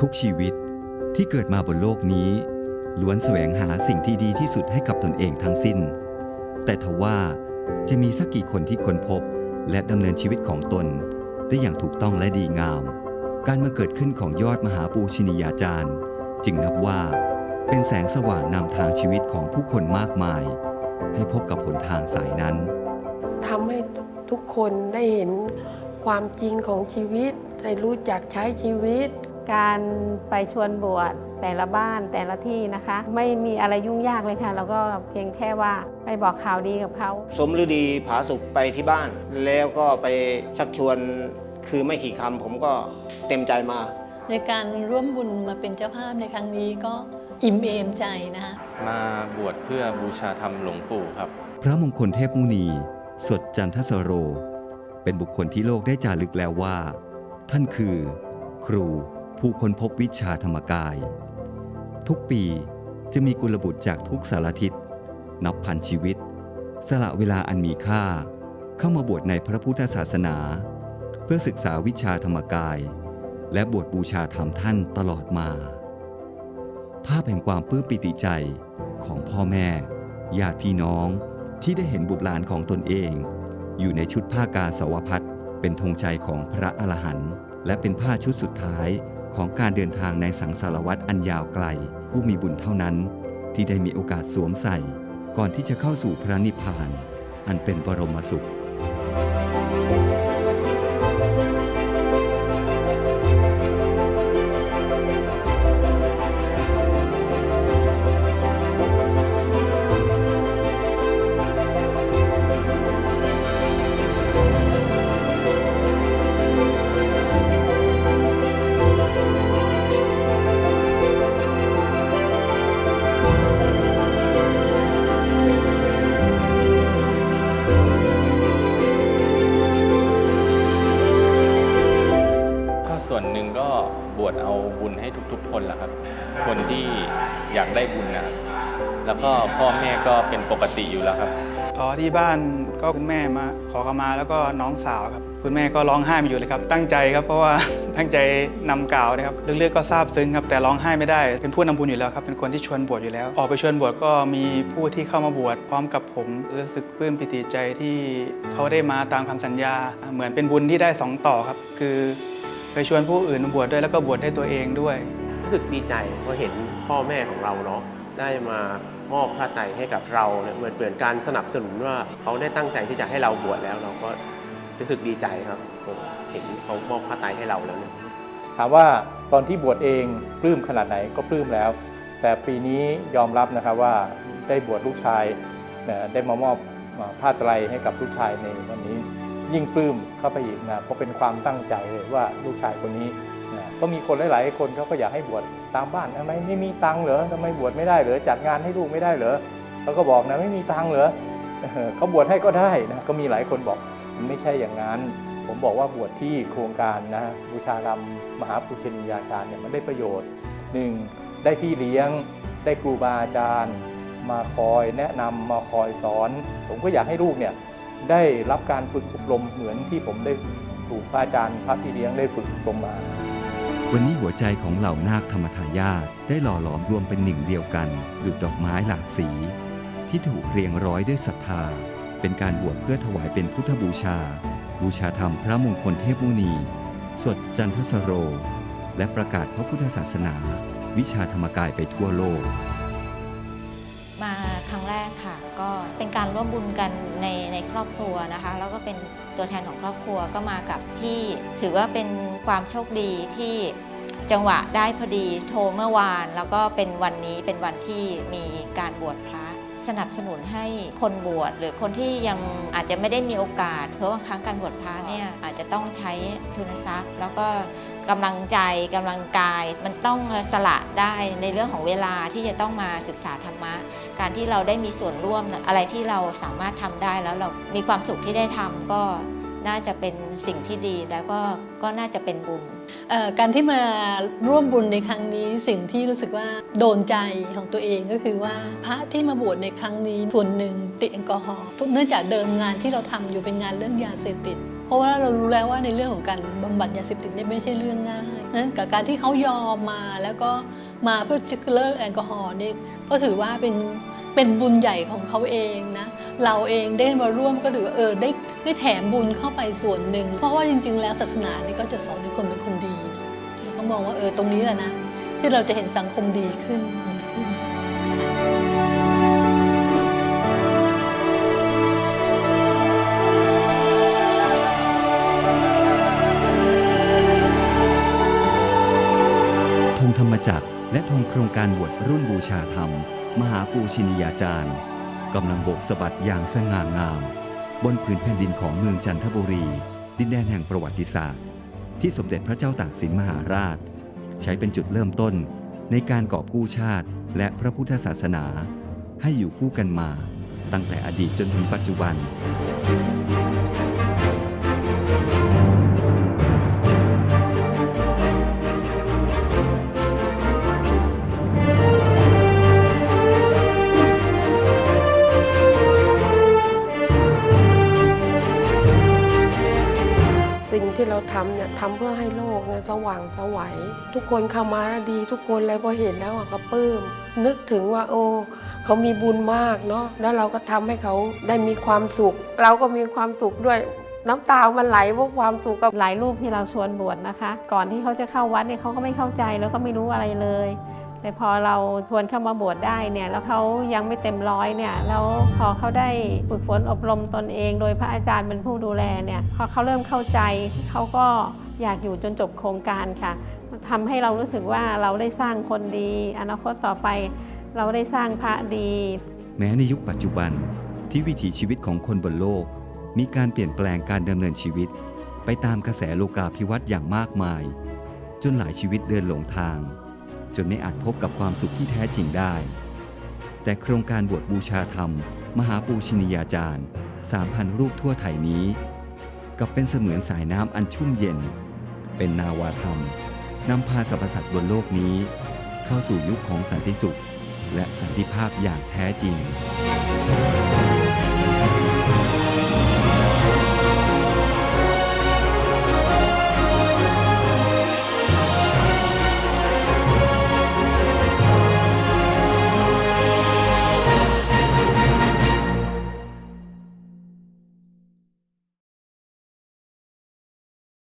ทุกชีวิตที่เกิดมาบนโลกนี้ล้วนแสวงหาสิ่งที่ดีที่สุดให้กับตนเองทั้งสิ้น แต่ทว่าจะมีสักกี่คนที่ค้นพบ และดำเนินชีวิตของตน ได้อย่างถูกต้องและดีงาม การมาเกิดขึ้นของยอดมหาปูชนียาจารย์ จึงนับว่าเป็นแสงสว่างนำทางชีวิตของผู้คนมากมาย ให้พบกับหนทางสายนั้นทำให้ทุกคนได้เห็นความจริงของชีวิต ได้รู้จักใช้ชีวิต การไปชวนบวชแต่ละบ้านแต่ละที่นะคะ ไม่มีอะไรยุ่งยากเลยค่ะแล้วก็เพียงแค่ว่าไปบอกข่าวดีกับเขา สมฤดีผาสุกไปที่บ้าน แล้วก็ไปชักชวนคือไม่ขี่คำผมก็เต็มใจมา ในการร่วมบุญมาเป็นเจ้าภาพในครั้งนี้ก็อิ่มเอมใจนะคะมาบวชเพื่อบูชาธรรมหลวงปู่ครับ พระมงคลเทพมุนี สดจันทสโร เป็นบุคคลที่โลกได้จารึกแล้วว่า ท่านคือ ครู ผู้ค้นพบวิชาธรรมกาย ทุกปีจะมีกุลบุตรจากทุกสารทิศ นับพันชีวิต สละเวลาอันมีค่า เข้ามาบวชในพระพุทธศาสนา เพื่อศึกษาวิชาธรรมกาย และบวชบูชาธรรมท่านตลอดมา ภาพแห่งความปลื้มปิติใจของพ่อแม่ญาติพี่น้องที่ได้เห็นบุตรหลานของตนเอง อยู่ในชุดผ้ากาสาวพัดเป็นธงชัยของพระอรหันต์และเป็นผ้าชุดสุดท้าย ของการเดินทางในสังสารวัตรอันยาวไกล ผู้มีบุญเท่านั้น ที่ได้มีโอกาสสวมใส่ ก่อนที่จะเข้าสู่พระนิพพาน อันเป็นบรมสุข อยากได้บุญนะครับแล้วก็พ่อแม่ก็เป็นปกติอยู่แล้วครับอ๋อที่บ้านก็คุณแม่มาขอขมาแล้วก็น้องสาวครับ คุณแม่ก็ร้องไห้มาอยู่เลยครับ ตั้งใจครับเพราะว่าตั้งใจนำกล่าวนะครับเรื่องๆก็ทราบซึ้งครับแต่ร้องไห้ไม่ได้ เป็นผู้นำบุญอยู่แล้วครับเป็นคนที่ชวนบวชอยู่แล้ว ออกไปชวนบวชก็มีผู้ที่เข้ามาบวชพร้อมกับผมรู้สึกปลื้มปิติใจที่เขาได้มาตามคำสัญญา เหมือนเป็นบุญที่ได้สองต่อครับ คือไปชวนผู้อื่นมาบวชด้วยแล้วก็บวชได้ตัวเองด้วย รู้สึกดีใจเพราะเห็น พ่อแม่ของเราเนาะได้มามอบพระไตรให้กับเราเนี่ยเหมือนเปลี่ยนการสนับสนุนว่าเขาได้ตั้งใจที่จะให้เราบวชแล้ว เราก็รู้สึกดีใจครับเห็นเขามอบพระไตรให้เราแล้วเนี่ยถามว่าตอนที่บวชเองปลื้มขนาดไหนก็ปลื้มแล้ว แต่ปีนี้ยอมรับนะครับว่าได้บวชลูกชายได้มามอบผ้าไตรให้กับลูกชายในวันนี้ ยิ่งปลื้มเข้าไปอีกนะเพราะเป็นความตั้งใจเลยว่าลูกชายคนนี้ ก็มีคนหลาย ๆ คนเขาก็อยากให้บวชตามบ้านทำไมไม่มีตังค์เหรอทำไมบวชไม่ได้เหรอจัดงานให้ลูกไม่ได้เหรอเขาก็บอกนะไม่มีตังค์เหรอเอเขาบวชให้ก็ได้นะก็มีหลายคนบอกมันไม่ใช่อย่างนั้น ผมบอกว่าบวชที่โครงการนะบูชาดำมหาปุชนียาจารย์เนี่ยมันได้ประโยชน์หนึ่งได้พี่เลี้ยง ได้ครูบาอาจารย์ มาคอยแนะนำมาคอยสอน ผมก็อยากให้ลูกเนี่ยได้รับการฝึกอบรมเหมือนที่ผมได้ถูกพระอาจารย์พระพี่เลี้ยงได้ฝึกอบรมมา วันนี้หัวใจของเหล่านาคธรรมทายาทได้หล่อหลอมรวมเป็นหนึ่งเดียวกันดุจดอกไม้หลากสี ที่ถูกเรียงร้อยด้วยศรัทธา เป็นการบวชเพื่อถวายเป็นพุทธบูชา บูชาธรรมพระมงคลเทพมุนี สดจันทสโร และประกาศพระพุทธศาสนา วิชาธรรมกายไปทั่วโลก มาครั้งแรกค่ะ ก็เป็นการร่วมบุญกันในในครอบครัวนะคะ แล้วก็เป็นตัวแทนของครอบครัวก็มากับพี่ถือว่าเป็น ความโชคดีที่จังหวะได้พอดีโทรเมื่อวาน แล้วก็เป็นวันนี้เป็นวันที่มีการบวชพระสนับสนุนให้คนบวชหรือคนที่ยังอาจจะไม่ได้มีโอกาส เพราะบางครั้งการบวชพระเนี่ยอาจจะต้องใช้ทุนทรัพย์ แล้วก็กำลังใจกำลังกาย มันต้องสละได้ในเรื่องของเวลาที่จะต้องมาศึกษาธรรมะ การที่เราได้มีส่วนร่วมอะไรที่เราสามารถทำได้แล้วเรามีความสุขที่ได้ทำก็ น่าจะเป็นสิ่งที่ดีแล้วก็ก็น่าจะเป็นบุญ การที่มาร่วมบุญในครั้งนี้สิ่งที่รู้สึกว่าโดนใจของตัวเองก็คือว่าพระที่มาบวชในครั้งนี้ส่วนหนึ่งติดแอลกอฮอล์เนื่องจากเดิมงานที่เราทำอยู่เป็นงานเรื่องยาเสพติดเพราะว่าเรารู้แล้วว่าในเรื่องของการบำบัดยาเสพติดเนี่ยไม่ใช่เรื่องง่ายนั้นกับการที่เขายอมมาแล้วก็มาเพื่อจะเลิกแอลกอฮอล์เนี่ยก็ถือว่าเป็นเป็นบุญใหญ่ของเขาเองนะ เราเองได้มาร่วมก็ถือว่าเออได้ได้แถมบุญเข้าไปส่วนหนึ่ง เพราะว่าจริง ๆ แล้วศาสนานี่ก็จะสอนให้คนเป็นคนดีเราก็มองว่าเออตรงนี้แหละนะ ที่เราจะเห็นสังคมดีขึ้นดีขึ้นธงธรรมจักรและธงโครงการบวชรุ่นบูชาธรรม มหาปูชินียาจารย์ กำลังโบกสะบัดอย่างสง่างาม บนผืนแผ่นดินของเมืองจันทบุรี ดินแดนแห่งประวัติศาสตร์ ที่สมเด็จพระเจ้าตากสินมหาราช ใช้เป็นจุดเริ่มต้นในการกอบกู้ชาติและพระพุทธศาสนา ให้อยู่คู่กันมา ตั้งแต่อดีตจนถึงปัจจุบันำเนี่ยทำเพื่อให้โลกเนี่ยสว่างสวัยทุกคนเข้ามาดีทุกคนเลยพอเห็นแล้วก็ปลื้มนึกถึงว่าโอ้เขามีบุญมากเนาะแล้วเราก็ทำให้เขาได้มีความสุข เราก็มีความสุขด้วยน้ำตา มันไหลเพราะความสุขกับหลายรูปที่เราชวนบวชนะคะ ก่อนที่เขาจะเข้าวัดเนี่ยเขาก็ไม่เข้าใจแล้วก็ไม่รู้อะไรเลย แต่พอเราชวนเข้ามาบวชได้เนี่ยแล้วเขายังไม่เต็มร้อยเนี่ยแล้วพอเขาได้ฝึกฝนอบรมตนเอง โดยพระอาจารย์เป็นผู้ดูแลเนี่ยพอเขาเริ่มเข้าใจเขาก็อยากอยู่จนจบโครงการค่ะทำให้เรารู้สึกว่าเราได้สร้างคนดี อนาคตต่อไปเราได้สร้างพระดี แม้ในยุคปัจจุบันที่วิถีชีวิตของคนบนโลก มีการเปลี่ยนแปลงการดำเนินชีวิต ไปตามกระแสโลกาภิวัตน์อย่างมากมาย จนหลายชีวิตเดินหลงทาง จนไม่อาจพบกับความสุขที่แท้จริงได้ แต่โครงการบวชบูชาธรรม มหาปูชินียาจารย์ 3,000 รูปทั่วไทยนี้กับเป็นเสมือนสายน้ำอันชุ่มเย็น เป็นนาวาธรรมนำพาสรรพสัตว์บนโลกนี้ เข้าสู่ยุคของสันติสุข และสันติภาพอย่างแท้จริง